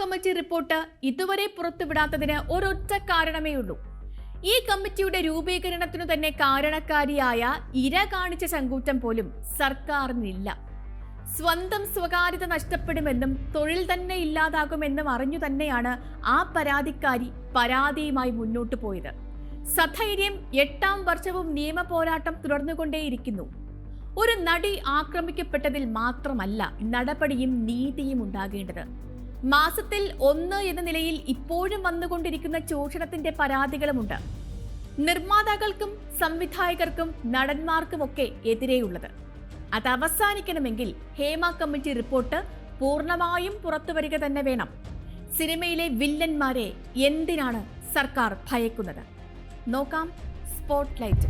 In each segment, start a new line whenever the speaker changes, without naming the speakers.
Committee report ഇതുവരെ പുറത്തുവിടാത്തതിന് ഒരൊറ്റ കാരണമേ ഉള്ളൂ. ഈ കമ്മിറ്റിയുടെ രൂപീകരണത്തിനു തന്നെ കാരണക്കാരിയായ ഇര കാണിച്ച ചങ്കൂറ്റം പോലും സർക്കാരിനില്ല. സ്വന്തം സ്വകാര്യത നഷ്ടപ്പെടുമെന്നും തൊഴിൽ തന്നെ ഇല്ലാതാകുമെന്നും അറിഞ്ഞു തന്നെയാണ് ആ പരാതിക്കാരി പരാതിയുമായി മുന്നോട്ടു പോയത്. സധൈര്യം എട്ടാം വർഷവും നിയമ പോരാട്ടം തുടർന്നുകൊണ്ടേയിരിക്കുന്നു. ഒരു നടി ആക്രമിക്കപ്പെട്ടതിൽ മാത്രമല്ല നടപടിയും നീതിയും ഉണ്ടാകേണ്ടത്. മാസത്തിൽ ഒന്ന് എന്ന നിലയിൽ ഇപ്പോഴും വന്നുകൊണ്ടിരിക്കുന്ന ചൂഷണത്തിന്റെ പരാതികളുമുണ്ട്. നിർമ്മാതാക്കൾക്കും സംവിധായകർക്കും നടന്മാർക്കുമൊക്കെ എതിരെയുള്ളത്. അത് അവസാനിക്കണമെങ്കിൽ ഹേമ കമ്മിറ്റി റിപ്പോർട്ട് പൂർണമായും പുറത്തുവരിക തന്നെ വേണം. സിനിമയിലെ വില്ലന്മാരെ എന്തിനാണ് സർക്കാർ ഭയക്കുന്നത്? നോക്കാം സ്പോട്ട്ലൈറ്റ്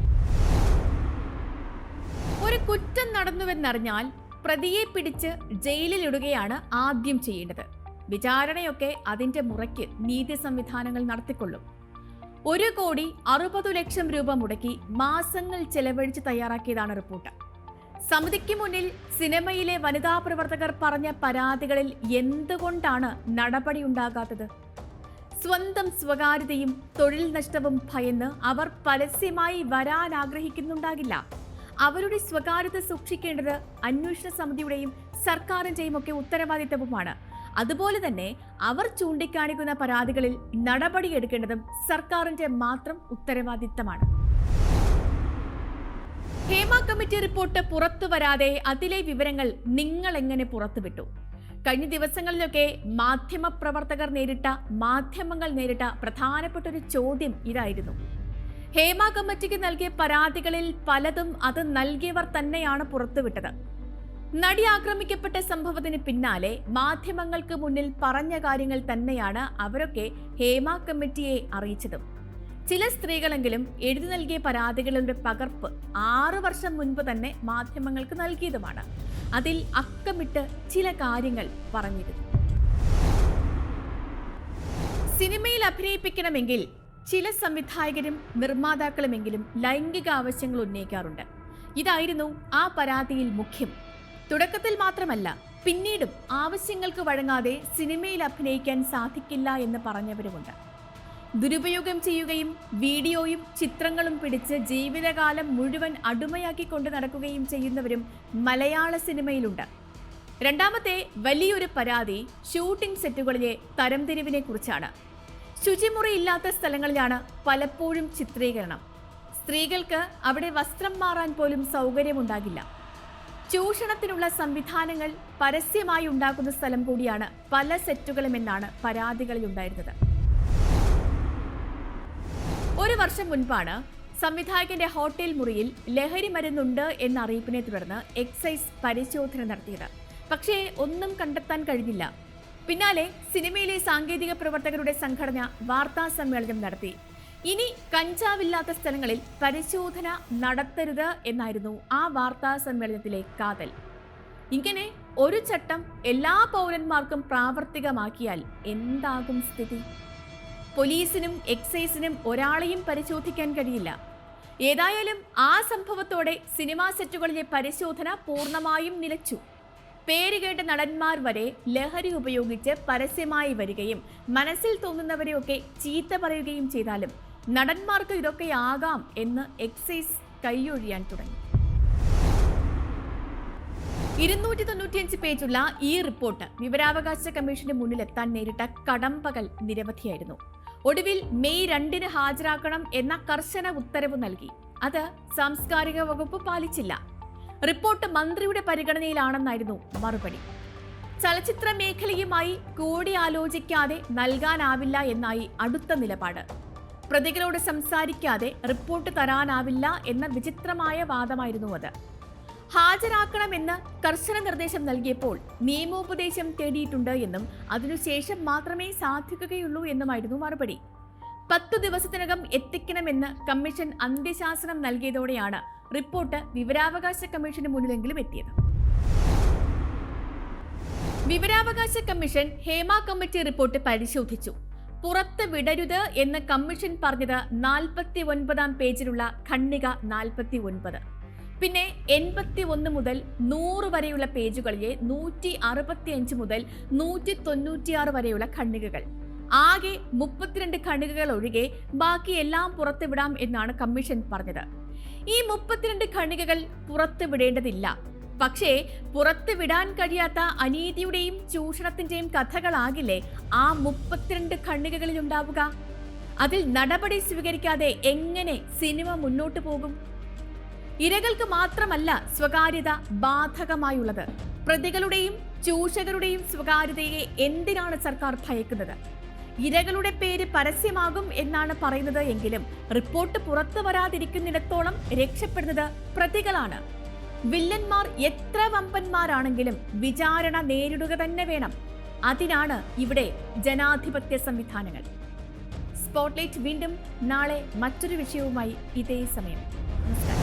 ഒരു കുറ്റം നടന്നുവെന്നറിഞ്ഞാൽ പ്രതിയെ പിടിച്ച് ജയിലിലിടുകയാണ് ആദ്യം ചെയ്യേണ്ടത്. വിചാരണയൊക്കെ അതിന്റെ മുറയ്ക്ക് നീതി സംവിധാനങ്ങൾ നടത്തിക്കൊള്ളും. ഒരു കോടി അറുപത് ലക്ഷം രൂപ മുടക്കി മാസങ്ങൾ ചെലവഴിച്ച് തയ്യാറാക്കിയതാണ് റിപ്പോർട്ട്. സമിതിക്ക് മുന്നിൽ സിനിമയിലെ വനിതാ പ്രവർത്തകർ പറഞ്ഞ പരാതികളിൽ എന്തുകൊണ്ടാണ് നടപടിയുണ്ടാകാത്തത് സ്വന്തം സ്വകാര്യതയും തൊഴിൽ നഷ്ടവും ഭയന്ന് അവർ പരസ്യമായി വരാൻ ആഗ്രഹിക്കുന്നുണ്ടാകില്ല. അവരുടെ സ്വകാര്യത സൂക്ഷിക്കേണ്ടത് അന്വേഷണ സമിതിയുടെയും സർക്കാരിന്റെയും ഒക്കെ ഉത്തരവാദിത്തവുമാണ്. അതുപോലെ തന്നെ അവർ ചൂണ്ടിക്കാണിക്കുന്ന പരാതികളിൽ നടപടിയെടുക്കേണ്ടതും സർക്കാരിന്റെ മാത്രം ഉത്തരവാദിത്തമാണ്. ഹേമ കമ്മിറ്റി റിപ്പോർട്ട് പുറത്തു വരാതെ അതിലെ വിവരങ്ങൾ നിങ്ങൾ എങ്ങനെ പുറത്തുവിട്ടു? കഴിഞ്ഞ ദിവസങ്ങളിലൊക്കെ മാധ്യമ പ്രവർത്തകർ നേരിട്ട മാധ്യമങ്ങൾ നേരിട്ട പ്രധാനപ്പെട്ട ഒരു ചോദ്യം ഇതായിരുന്നു. ഹേമ കമ്മിറ്റിക്ക് നൽകിയ പരാതികളിൽ പലതും അത് നൽകിയവർ തന്നെയാണ് പുറത്തുവിട്ടത്. നടി ആക്രമിക്കപ്പെട്ട സംഭവത്തിന് പിന്നാലെ മാധ്യമങ്ങൾക്ക് മുന്നിൽ പറഞ്ഞ കാര്യങ്ങൾ തന്നെയാണ് അവരൊക്കെ ഹേമ കമ്മിറ്റിയെ അറിയിച്ചതും. ചില സ്ത്രീകളെങ്കിലും എഴുതി നൽകിയ പരാതികളുടെ പകർപ്പ് ആറു വർഷം മുൻപ് തന്നെ മാധ്യമങ്ങൾക്ക് നൽകിയതുമാണ്. അതിൽ അക്കമിട്ട് ചില കാര്യങ്ങൾ പറഞ്ഞിരുന്നു. സിനിമയിൽ അഭിനയിപ്പിക്കണമെങ്കിൽ ചില സംവിധായകരും നിർമ്മാതാക്കളുമെങ്കിലും ലൈംഗിക ആവശ്യങ്ങൾ ഉന്നയിക്കാറുണ്ട്. ഇതായിരുന്നു ആ പരാതിയിൽ മുഖ്യം. തുടക്കത്തിൽ മാത്രമല്ല പിന്നീടും ആവശ്യങ്ങൾക്ക് വഴങ്ങാതെ സിനിമയിൽ അഭിനയിക്കാൻ സാധിക്കില്ല എന്ന് പറഞ്ഞവരുമുണ്ട്. ദുരുപയോഗം ചെയ്യുകയും വീഡിയോയും ചിത്രങ്ങളും പിടിച്ച് ജീവിതകാലം മുഴുവൻ അടിമയാക്കി കൊണ്ട് നടക്കുകയും ചെയ്യുന്നവരും മലയാള സിനിമയിലുണ്ട്. രണ്ടാമത്തെ വലിയൊരു പരാതി ഷൂട്ടിംഗ് സെറ്റുകളിലെ തരംതിരിവിനെ കുറിച്ചാണ് ശുചിമുറി ഇല്ലാത്ത സ്ഥലങ്ങളിലാണ് പലപ്പോഴും ചിത്രീകരണം. സ്ത്രീകൾക്ക് അവിടെ വസ്ത്രം മാറാൻ പോലും സൗകര്യമുണ്ടാകില്ല. ചൂഷണത്തിനുള്ള സംവിധാനങ്ങൾ പരസ്യമായി ഉണ്ടാക്കുന്ന സ്ഥലം കൂടിയാണ് പല സെറ്റുകളുമെന്നാണ് പരാതികളിൽ ഉണ്ടായിരുന്നത്. ഒരു വർഷം മുൻപാണ് സംവിധായകന്റെ ഹോട്ടൽ മുറിയിൽ ലഹരി മരുന്നുണ്ട് എന്ന അറിയിപ്പിനെ തുടർന്ന് എക്സൈസ് പരിശോധന നടത്തിയത്. പക്ഷേ ഒന്നും കണ്ടെത്താൻ കഴിഞ്ഞില്ല. പിന്നാലെ സിനിമയിലെ സാങ്കേതിക പ്രവർത്തകരുടെ സംഘടന വാർത്താ സമ്മേളനം നടത്തി. ഇനി കഞ്ചാവില്ലാത്ത സ്ഥലങ്ങളിൽ പരിശോധന നടത്തരുത് എന്നായിരുന്നു ആ വാർത്താ സമ്മേളനത്തിലെ കാതൽ. ഇങ്ങനെ ഒരു ചട്ടം എല്ലാ പൗരന്മാർക്കും പ്രാവർത്തികമാക്കിയാൽ എന്താകും സ്ഥിതി? പോലീസിനും എക്സൈസിനും ഒരാളെയും പരിശോധിക്കാൻ കഴിയില്ല. ഏതായാലും ആ സംഭവത്തോടെ സിനിമാ സെറ്റുകളിലെ പരിശോധന പൂർണമായും നിലച്ചു. പേരുകേട്ട നടന്മാർ വരെ ലഹരി ഉപയോഗിച്ച് പരസ്യമായി വരികയും മനസ്സിൽ തോന്നുന്നവരെയൊക്കെ ചീത്ത പറയുകയും ചെയ്താലും നടന്മാർക്ക് ഇതൊക്കെയാകാം എന്ന് എക്സൈസ് കൈയൊഴിയാൻ തുടങ്ങി. ഇരുന്നൂറ്റി തൊണ്ണൂറ്റിയഞ്ച് പേജുള്ള ഈ റിപ്പോർട്ട് വിവരാവകാശ കമ്മീഷന് മുന്നിൽ എത്താൻ നേരിട്ട കടമ്പകൾ നിരവധിയായിരുന്നു. ഒടുവിൽ മെയ് രണ്ടിന് ഹാജരാക്കണം എന്ന കർശന ഉത്തരവ് നൽകി. അത് സാംസ്കാരിക വകുപ്പ് പാലിച്ചില്ല. റിപ്പോർട്ട് മന്ത്രിയുടെ പരിഗണനയിലാണെന്നായിരുന്നു മറുപടി. ചലച്ചിത്ര മേഖലയുമായി കൂടിയാലോചിക്കാതെ നൽകാനാവില്ല എന്നായി അടുത്ത നിലപാട്. പ്രതികളോട് സംസാരിക്കാതെ റിപ്പോർട്ട് തരാനാവില്ല എന്ന വിചിത്രമായ വാദമായിരുന്നു അത്. ഹാജരാക്കണമെന്ന് കർശന നിർദ്ദേശം നൽകിയപ്പോൾ നിയമോപദേശം തേടിയിട്ടുണ്ട് എന്നും അതിനുശേഷം മാത്രമേ സാധിക്കുകയുള്ളൂ എന്നുമായിരുന്നു മറുപടി. പത്തു ദിവസത്തിനകം എത്തിക്കണമെന്ന് കമ്മീഷൻ അന്ത്യശാസനം നൽകിയതോടെയാണ് റിപ്പോർട്ട് വിവരാവകാശ കമ്മീഷന് മുന്നിലെങ്കിലും എത്തിയത്. വിവരാവകാശ കമ്മീഷൻ ഹേമ കമ്മിറ്റി റിപ്പോർട്ട് പരിശോധിച്ചു. പുറത്ത് വിടരുത് എന്ന് കമ്മീഷൻ പറഞ്ഞത് നാൽപ്പത്തി ഒൻപതാം പേജിലുള്ള ഖണ്ണിക നാൽപ്പത്തി ഒൻപത് പിന്നെ എൺപത്തി ഒന്ന് മുതൽ നൂറ് വരെയുള്ള പേജുകളിലെ നൂറ്റി അറുപത്തി അഞ്ച് മുതൽ നൂറ്റി തൊണ്ണൂറ്റിയാറ് വരെയുള്ള ഖണ്ഡികകൾ. ആകെ മുപ്പത്തിരണ്ട് ഖണ്ഡികകൾ ഒഴികെ ബാക്കി എല്ലാം പുറത്തുവിടാം എന്നാണ് കമ്മീഷൻ പറഞ്ഞത്. ഈ മുപ്പത്തിരണ്ട് ഖണ്ഡികകൾ പുറത്തുവിടേണ്ടതില്ല പക്ഷേ പുറത്ത് വിടാൻ കഴിയാത്ത അനീതിയുടെയും ചൂഷണത്തിന്റെയും കഥകളാകില്ലേ ആ മുപ്പത്തിരണ്ട് ഖണ്ഡികകളിൽ ഉണ്ടാവുക? അതിൽ നടപടി സ്വീകരിക്കാതെ എങ്ങനെ സിനിമ മുന്നോട്ടു പോകും? ഇരകൾക്ക് മാത്രമല്ല സ്വകാര്യത ബാധകമായുള്ളത്. പ്രതികളുടെയും ചൂഷകരുടെയും സ്വകാര്യതയെ എന്തിനാണ് സർക്കാർ ഭയക്കുന്നത്? ഇരകളുടെ പേര് പരസ്യമാകും എന്നാണ് പറയുന്നത് എങ്കിലും റിപ്പോർട്ട് പുറത്തു വരാതിരിക്കുന്നിടത്തോളം രക്ഷപ്പെടുന്നത് പ്രതികളാണ്. വില്ലന്മാർ എത്ര വമ്പന്മാരാണെങ്കിലും വിചാരണ നേരിടുക തന്നെ വേണം. അതിനാണ് ഇവിടെ ജനാധിപത്യ സംവിധാനങ്ങൾ. സ്പോട്ട്ലൈറ്റ് വീണ്ടും നാളെ മറ്റൊരു വിഷയവുമായി ഇതേ സമയം. നമസ്കാരം.